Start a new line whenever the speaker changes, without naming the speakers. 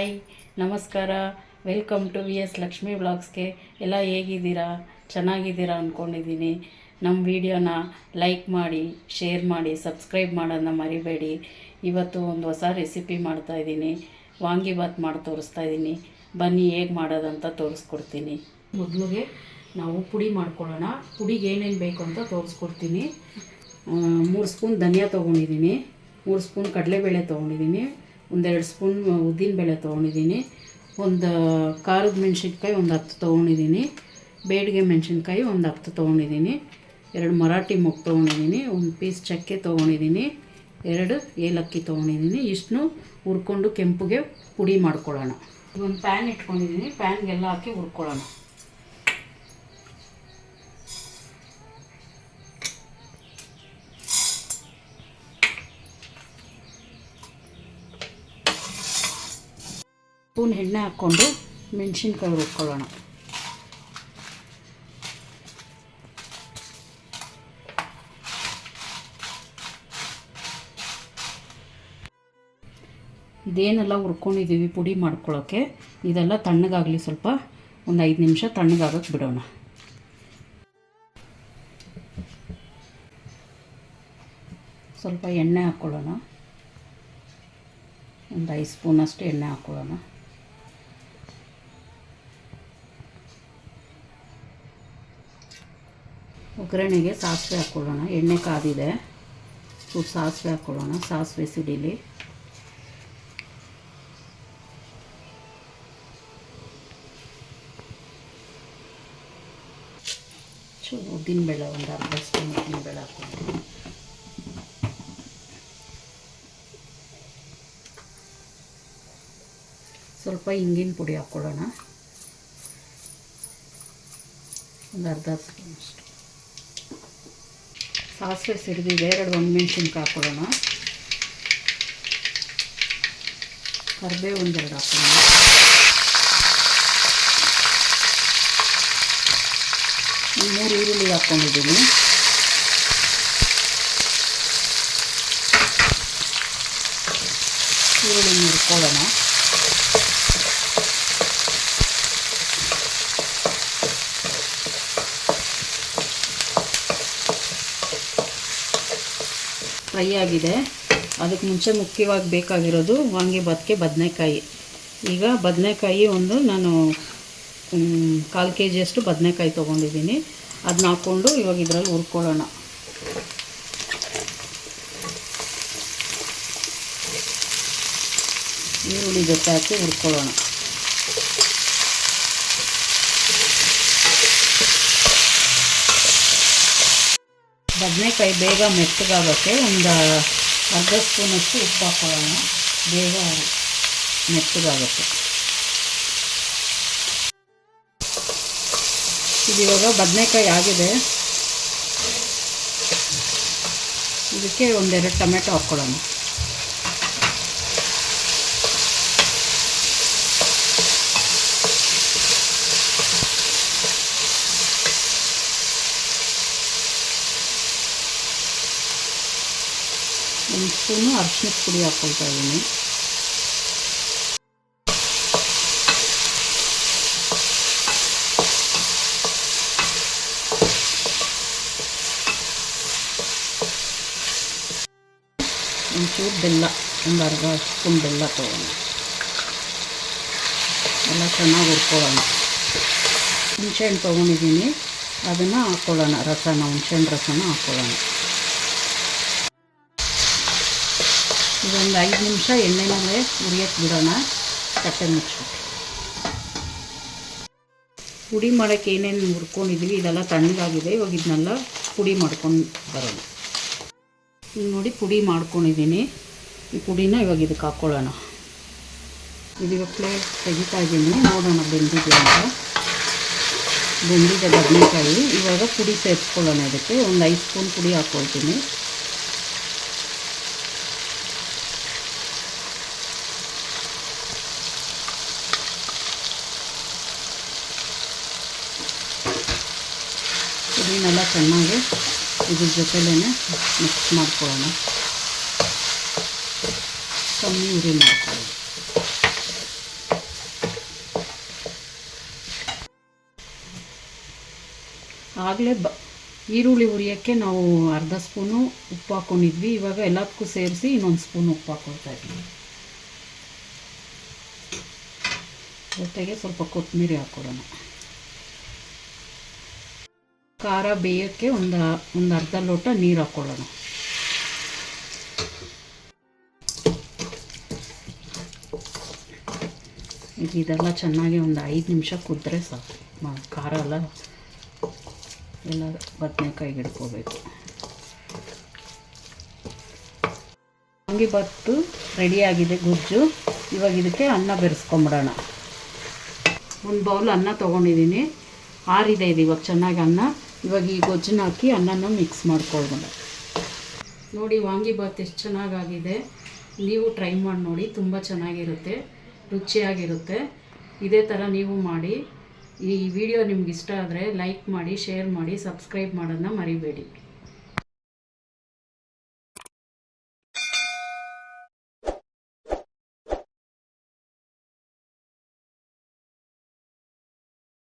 Hi ನಮಸ್ಕಾರ. Welcome to V S Lakshmi ಬ್ಲಾಗ್ಸ್ಗೆ ಎಲ್ಲ ಹೇಗಿದ್ದೀರಾ? ಚೆನ್ನಾಗಿದ್ದೀರಾ ಅಂದ್ಕೊಂಡಿದ್ದೀನಿ ನಮ್ಮ ವಿಡಿಯೋನ ಲೈಕ್ ಮಾಡಿ ಶೇರ್ ಮಾಡಿ ಸಬ್ಸ್ಕ್ರೈಬ್ ಮಾಡೋದನ್ನ ಮರಿಬೇಡಿ. ಇವತ್ತು ಒಂದು ಹೊಸ ರೆಸಿಪಿ ಮಾಡ್ತಾಯಿದ್ದೀನಿ ವಾಂಗಿಭಾತ್ ಮಾಡಿ ತೋರಿಸ್ತಾ ಇದ್ದೀನಿ. ಬನ್ನಿ ಹೇಗೆ ಮಾಡೋದಂತ ತೋರಿಸ್ಕೊಡ್ತೀನಿ. ಮೊದಲಿಗೆ ನಾವು ಪುಡಿ ಮಾಡ್ಕೊಳ್ಳೋಣ. ಪುಡಿಗೆ ಏನೇನು ಬೇಕು ಅಂತ ತೋರಿಸ್ಕೊಡ್ತೀನಿ. ಮೂರು ಸ್ಪೂನ್ ಧನಿಯಾ ತೊಗೊಂಡಿದ್ದೀನಿ. ಮೂರು ಸ್ಪೂನ್ ಕಡಲೆಬೇಳೆ ತೊಗೊಂಡಿದ್ದೀನಿ. ಒಂದೆರಡು ಸ್ಪೂನ್ ಉದ್ದಿನಬೇಳೆ ತೊಗೊಂಡಿದ್ದೀನಿ. ಒಂದು ಖಾರದ ಮೆಣಸಿನ್ಕಾಯಿ ಒಂದು ಹತ್ತು ತೊಗೊಂಡಿದ್ದೀನಿ. ಬೇಡಿಗೆ ಮೆಣಸಿನ್ಕಾಯಿ ಒಂದು ಹತ್ತು ತೊಗೊಂಡಿದ್ದೀನಿ. ಎರಡು ಮರಾಠಿ ಮೊಗ್ ತೊಗೊಂಡಿದ್ದೀನಿ. ಒಂದು ಪೀಸ್ ಚಕ್ಕೆ ತೊಗೊಂಡಿದ್ದೀನಿ. ಎರಡು ಏಲಕ್ಕಿ ತೊಗೊಂಡಿದ್ದೀನಿ. ಇಷ್ಟನ್ನು ಹುರ್ಕೊಂಡು ಕೆಂಪುಗೆ ಪುಡಿ ಮಾಡ್ಕೊಳ್ಳೋಣ. ಒಂದು ಪ್ಯಾನ್ ಇಟ್ಕೊಂಡಿದ್ದೀನಿ. ಪ್ಯಾನ್ಗೆಲ್ಲ ಹಾಕಿ ಹುರ್ಕೊಳ್ಳೋಣ. ಸ್ಪೂನ್ ಎಣ್ಣೆ ಹಾಕ್ಕೊಂಡು ಮೆಣಸಿನ್ಕಾಯಿ ರುಬ್ಕೊಳ್ಳೋಣ. ಇದೇನೆಲ್ಲ ಹುರ್ಕೊಂಡಿದ್ದೀವಿ ಪುಡಿ ಮಾಡ್ಕೊಳ್ಳೋಕ್ಕೆ ಇದೆಲ್ಲ ತಣ್ಣಗಾಗಲಿ ಸ್ವಲ್ಪ, ಒಂದು ಐದು ನಿಮಿಷ ತಣ್ಣಗಾಗಕ್ಕೆ ಬಿಡೋಣ. ಸ್ವಲ್ಪ ಎಣ್ಣೆ ಹಾಕ್ಕೊಳ್ಳೋಣ. ಒಂದು ಐದು ಸ್ಪೂನಷ್ಟು ಎಣ್ಣೆ ಹಾಕ್ಕೊಳ್ಳೋಣ. ಒಗ್ಗರಣೆಗೆ ಸಾಸಿವೆ ಹಾಕ್ಕೊಳ್ಳೋಣ. ಎಣ್ಣೆ ಕಾದಿದೆ. ಸ್ವಲ್ಪ ಸಾಸಿವೆ ಹಾಕ್ಕೊಳ್ಳೋಣ. ಸಾಸಿವೆ ಸಿಡಿಲಿ. ಚು ಉದ್ದಿನಬೇಳೆ ಒಂದು ಅರ್ಧ ಸ್ಪೂನ್ ಉದ್ದಿನಬೇಳೆ ಹಾಕ್ಕೊಳ್ತೀನಿ. ಸ್ವಲ್ಪ ಹಿಂಗಿನ ಪುಡಿ ಹಾಕ್ಕೊಳ್ಳೋಣ. ಒಂದು ಅರ್ಧ ಸ್ಪೂನ್ ಸಾಸಿವೆ ಸಿಡಿದಿದೆ ಎರಡು ಒಣಮೆಣ್ಸಿನ್ಕಾಯಿ ಹಾಕ್ಕೊಳ್ಳೋಣ. ಕರಿಬೇವು ಒಂದೆರಡು ಹಾಕ್ಕೊಳ್ಳೋಣ. ಒಂದು ಮೂರು ಈರುಳ್ಳಿ ಹಾಕ್ಕೊಂಡಿದ್ದೀನಿ. ಈರುಳ್ಳಿ ಮುರ್ಕೊಳ್ಳೋಣ ಫ್ರೈ ಆಗಿದೆ ಅದಕ್ಕೆ ಮುಂಚೆ ಮುಖ್ಯವಾಗಿ ಬೇಕಾಗಿರೋದು ವಾಂಗಿಭಾತ್ಗೆ ಬದನೆಕಾಯಿ. ಈಗ ಬದನೆಕಾಯಿ ಒಂದು ನಾನು ಕಾಲು ಕೆ ಜಿಯಷ್ಟು ಬದನೆಕಾಯಿ ತೊಗೊಂಡಿದ್ದೀನಿ. ಅದನ್ನ ಹಾಕ್ಕೊಂಡು ಇವಾಗ ಇದರಲ್ಲಿ ಹುರ್ಕೊಳ್ಳೋಣ. ಈರುಳ್ಳಿ ಜೊತೆ ಹಾಕಿ ಹುರ್ಕೊಳ್ಳೋಣ. ಬದನೆಕಾಯಿ ಬೇಗ ಮೆತ್ತಗಾಗುತ್ತೆ ಒಂದು ಅರ್ಧ ಸ್ಪೂನಷ್ಟು ಉಪ್ಪು ಹಾಕೊಳ್ಳೋಣ ಬೇಗ ಮೆತ್ತಗಾಗುತ್ತೆ ಇದು ಇವಾಗ ಬದನೆಕಾಯಿ ಆಗಿದೆ. ಇದಕ್ಕೆ ಒಂದೆರಡು ಟೊಮೆಟೊ ಹಾಕ್ಕೊಳ್ಳೋಣ. ಒಂದು ಸ್ಪೂನು ಅರಿಶಿನದ ಪುಡಿ ಹಾಕ್ಕೊಳ್ತಾ ಇದ್ದೀನಿ. ಒಂಚೂರು ಬೆಲ್ಲ, ಒಂದು ಅರ್ಧ ಸ್ಪೂನ್ ಬೆಲ್ಲ ತೊಗೊಳ್ಳೋಣ ಎಲ್ಲ ಚೆನ್ನಾಗಿ ಹುರ್ಕೊಳ್ಳೋಣ. ಹುಣಸೆಹಣ್ಣು ತೊಗೊಂಡಿದ್ದೀನಿ. ಅದನ್ನು ಹಾಕ್ಕೊಳ್ಳೋಣ ರಸನ, ಹುಣಸೆಹಣ್ಣು ರಸನ ಹಾಕ್ಕೊಳ್ಳೋಣ ಇದೊಂದು ಐದು ನಿಮಿಷ ಎಣ್ಣೆನಲ್ಲೇ ಉರಿಯಕ್ಕೆ ಬಿಡೋಣ. ತಟ್ಟೆ ಮುಚ್ಚಿಬಿಟ್ಟು ಪುಡಿ ಮಾಡೋಕ್ಕೆ ಏನೇನು ಹುರ್ಕೊಂಡಿದ್ದೀವಿ ಇದೆಲ್ಲ ತಣ್ಣಗಾಗಿದೆ. ಇವಾಗ ಇದನ್ನೆಲ್ಲ ಪುಡಿ ಮಾಡ್ಕೊಂಡು ಬರೋಣ. ಈಗ ನೋಡಿ ಪುಡಿ ಮಾಡ್ಕೊಂಡಿದ್ದೀನಿ ಈ ಪುಡಿನ ಇವಾಗ ಇದಕ್ಕೆ ಹಾಕ್ಕೊಳ್ಳೋಣ ಇದು ಇವಾಗ ಪ್ಲೇಟ್ ತೆಗಿತಾ ಇದ್ದೀನಿ ನೋಡೋಣ ಬೆಂದಿದೆ ಅಂತ. ಬೆಂದಿದೆ ಬದನೆಕಾಯಿ. ಇವಾಗ ಪುಡಿ ಸೇರಿಸ್ಕೊಳ್ಳೋಣ ಇದಕ್ಕೆ. ಒಂದು ಐದು ಸ್ಪೂನ್ ಪುಡಿ ಹಾಕ್ಕೊಳ್ತೀನಿ ಎಲ್ಲ ಚೆನ್ನಾಗಿ ಇದ್ರ ಜೊತೆಲೇ ಮಿಕ್ಸ್ ಮಾಡ್ಕೊಳ್ಳೋಣ. ಕಮ್ಮಿ ಉರಿ ಮಾಡ್ಕೊಳ್ಳೋದು ಆಗಲೇ ಬ ಈರುಳ್ಳಿ ಉರಿಯೋಕ್ಕೆ ನಾವು ಅರ್ಧ ಸ್ಪೂನು ಉಪ್ಪು ಹಾಕ್ಕೊಂಡಿದ್ವಿ ಇವಾಗ ಎಲ್ಲದಕ್ಕೂ ಸೇರಿಸಿ ಇನ್ನೊಂದು ಸ್ಪೂನ್ ಉಪ್ಪು ಹಾಕ್ಕೊಳ್ತಾ ಇದ್ವಿ. ಜೊತೆಗೆ ಸ್ವಲ್ಪ ಕೊತ್ತಂಬರಿ ಹಾಕ್ಕೊಡೋಣ ಖಾರ ಬೇಯೋಕ್ಕೆ ಒಂದು ಒಂದು ಅರ್ಧ ಲೋಟ ನೀರು ಹಾಕ್ಕೊಳ್ಳೋಣ ಈಗ ಇದೆಲ್ಲ ಚೆನ್ನಾಗಿ ಒಂದು ಐದು ನಿಮಿಷ ಕುದ್ರೆ ಸಾಕು. ಖಾರ ಎಲ್ಲ ಎಲ್ಲ ಬದನೆಕಾಯಿ ಹಿಡ್ಕೋಬೇಕು ವಾಂಗಿಬಾತು ರೆಡಿಯಾಗಿದೆ ಗುಜ್ಜು. ಇವಾಗ ಇದಕ್ಕೆ ಅನ್ನ ಬೆರೆಸ್ಕೊಂಬಿಡೋಣ. ಒಂದು ಬೌಲ್ ಅನ್ನ ತೊಗೊಂಡಿದ್ದೀನಿ ಆರಿದೆ ಇದು ಇವಾಗ ಚೆನ್ನಾಗಿ ಅನ್ನ. ಇವಾಗ ಈ ಗೊಜ್ಜನ್ನ ಹಾಕಿ ಅನ್ನನ ಮಿಕ್ಸ್ ಮಾಡ್ಕೊಳ್ಬೋದು. ನೋಡಿ ವಾಂಗಿಬಾತ್ ಎಷ್ಟು ಚೆನ್ನಾಗಾಗಿದೆ. ನೀವು ಟ್ರೈ ಮಾಡಿ ನೋಡಿ, ತುಂಬ ಚೆನ್ನಾಗಿರುತ್ತೆ, ರುಚಿಯಾಗಿರುತ್ತೆ. ಇದೇ ಥರ ನೀವು ಮಾಡಿ. ಈ ವಿಡಿಯೋ ನಿಮ್ಗೆ ಇಷ್ಟ ಆದರೆ ಲೈಕ್ ಮಾಡಿ ಶೇರ್ ಮಾಡಿ ಸಬ್ಸ್ಕ್ರೈಬ್ ಮಾಡೋದನ್ನ ಮರಿಬೇಡಿ.